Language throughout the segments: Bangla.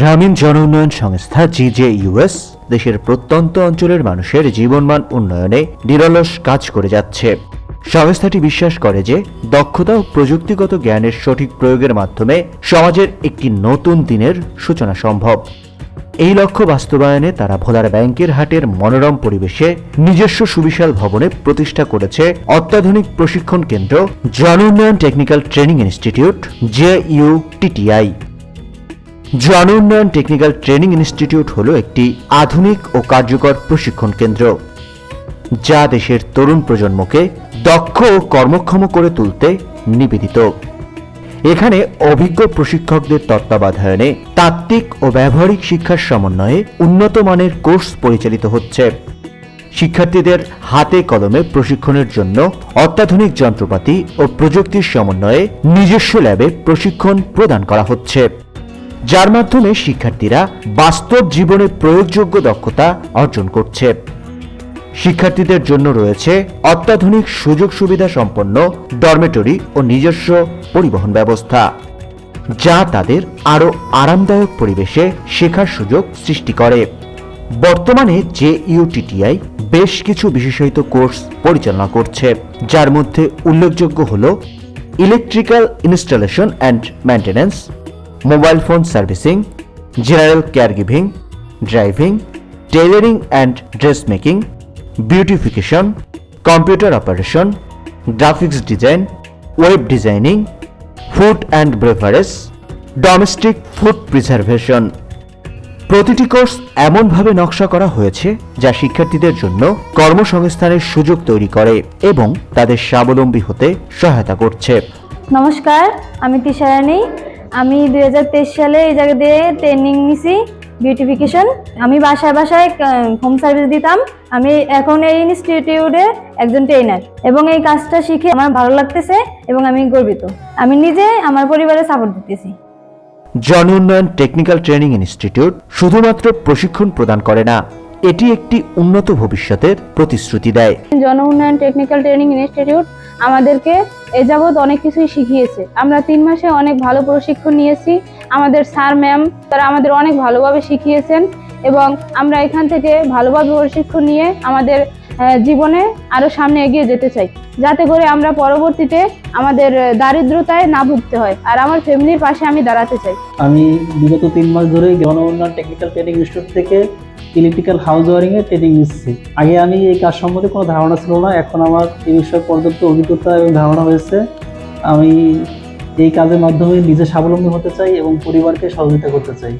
গ্রামীণ জন উন্নয়ন সংস্থা জিজেইউএস দেশের প্রত্যন্ত অঞ্চলের মানুষের জীবনমান উন্নয়নে নিরলস কাজ করে যাচ্ছে। সংস্থাটি বিশ্বাস করে যে দক্ষতা ও প্রযুক্তিগত জ্ঞানের সঠিক প্রয়োগের মাধ্যমে সমাজের একটি নতুন দিনের সূচনা সম্ভব। এই লক্ষ্য বাস্তবায়নে তারা ভোলার ব্যাংকের হাটের মনোরম পরিবেশে নিজস্ব সুবিশাল ভবনে প্রতিষ্ঠা করেছে অত্যাধুনিক প্রশিক্ষণ কেন্দ্র Jan Unnayan technical training institute J U TTI Jan Unnayan technical training institute হল একটি আধুনিক ও কার্যকর প্রশিক্ষণ কেন্দ্র, যা দেশের তরুণ প্রজন্মকে দক্ষ ও কর্মক্ষম করে তুলতে নিবেদিত। এখানে অভিজ্ঞ প্রশিক্ষকদের তত্ত্বাবধানে তাত্ত্বিক ও ব্যবহারিক শিক্ষার সমন্বয়ে উন্নত মানের কোর্স পরিচালিত হচ্ছে। শিক্ষার্থীদের হাতে কলমে প্রশিক্ষণের জন্য অত্যাধুনিক যন্ত্রপাতি ও প্রযুক্তির সমন্বয়ে নিজস্ব ল্যাবে প্রশিক্ষণ প্রদান করা হচ্ছে। যার মাধ্যমে শিক্ষার্থীরা বাস্তব জীবনে প্রয়োগযোগ্য দক্ষতা অর্জন করছে। শিক্ষার্থীদের জন্য রয়েছে অত্যাধুনিক সুযোগ সুবিধা সম্পন্ন ডরমেটরি ও নিজস্ব পরিবহন ব্যবস্থা, যা তাদের আরও আরামদায়ক পরিবেশে শেখার সুযোগ সৃষ্টি করে। বর্তমানে যে ইউটিটিআই বেশ কিছু বিশেষায়িত কোর্স পরিচালনা করছে, যার মধ্যে উল্লেখযোগ্য হল electrical installation and maintenance mobile phone servicing general care giving driving tailoring and dress making beautification computer operation graphics design web designing food and beverage domestic food preservation প্রতিটি কোর্স এমনভাবে নকশা করা হয়েছে যা শিক্ষার্থীদের জন্য কর্মসংস্থানের সুযোগ তৈরি করে এবং তাদের স্বাবলম্বী হতে সহায়তা করছে। নমস্কার, আমি তিশারানী। আমি দুই হাজার তেইশ সালে এই জায়গা দিয়ে ট্রেনিং নিছি বিউটিফিকেশন আমি বাসায় বাসায় হোম সার্ভিস দিতাম। আমি এখন এই ইনস্টিটিউটে একজন ট্রেনার এবং এই কাজটা শিখে আমার ভালো লাগতেছে এবং আমি গর্বিত। আমি নিজে আমার পরিবারে সাপোর্ট দিতেছি। জন উন্নয়ন টেকনিক্যাল ট্রেনিং ইনস্টিটিউট শুধুমাত্র প্রশিক্ষণ প্রদান করে না এটি একটি উন্নত ভবিষ্যতের প্রতিশ্রুতি দেয়। জন উন্নয়ন টেকনিক্যাল ট্রেনিং ইনস্টিটিউট আমাদেরকে এ যাবৎ অনেক কিছুই শিখিয়েছে। আমরা তিন মাসে অনেক ভালো প্রশিক্ষণ নিয়েছি। আমাদের স্যার ম্যাম তারা আমাদের অনেক ভালোভাবে শিখিয়েছেন এবং আমরা এখান থেকে ভালোভাবে প্রশিক্ষণ নিয়ে আমাদের জীবনে আরও সামনে এগিয়ে যেতে চাই। যাতে করে আমরা পরবর্তীতে আমাদের দারিদ্রতায় না ভুগতে হয়। আর আমার ফ্যামিলির পাশে আমি দাঁড়াতে চাই। আমি বিগত তিন মাস ধরে Jan Unnayan technical training institute থেকে ইলেকট্রিক্যাল হাউস ওয়ারিং এর ট্রেনিং নিচ্ছি। আগে আমি এই কাজ সম্বন্ধে কোনো ধারণা ছিল না, এখন আমার এই বিষয়ে পর্যাপ্ত অভিজ্ঞতা এবং ধারণা হয়েছে। আমি এই কাজের মাধ্যমে নিজে স্বাবলম্বী হতে চাই এবং পরিবারকে সহযোগিতা করতে চাই।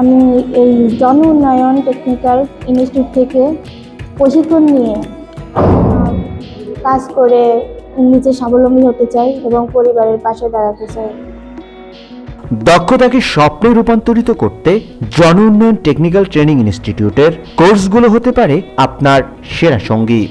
আমি এই জন উন্নয়ন টেকনিক্যাল ইনস্টিটিউট থেকে প্রশিক্ষণ নিয়ে কাজ করে নিজে স্বাবলম্বী হতে চাই এবং পরিবারের পাশে দাঁড়াতে চাই। দক্ষতাকে স্বপ্নে রূপান্তরিত করতে জন উন্নয়ন টেকনিক্যাল ট্রেনিং ইনস্টিটিউটের কোর্সগুলো হতে পারে আপনার সেরা সঙ্গী।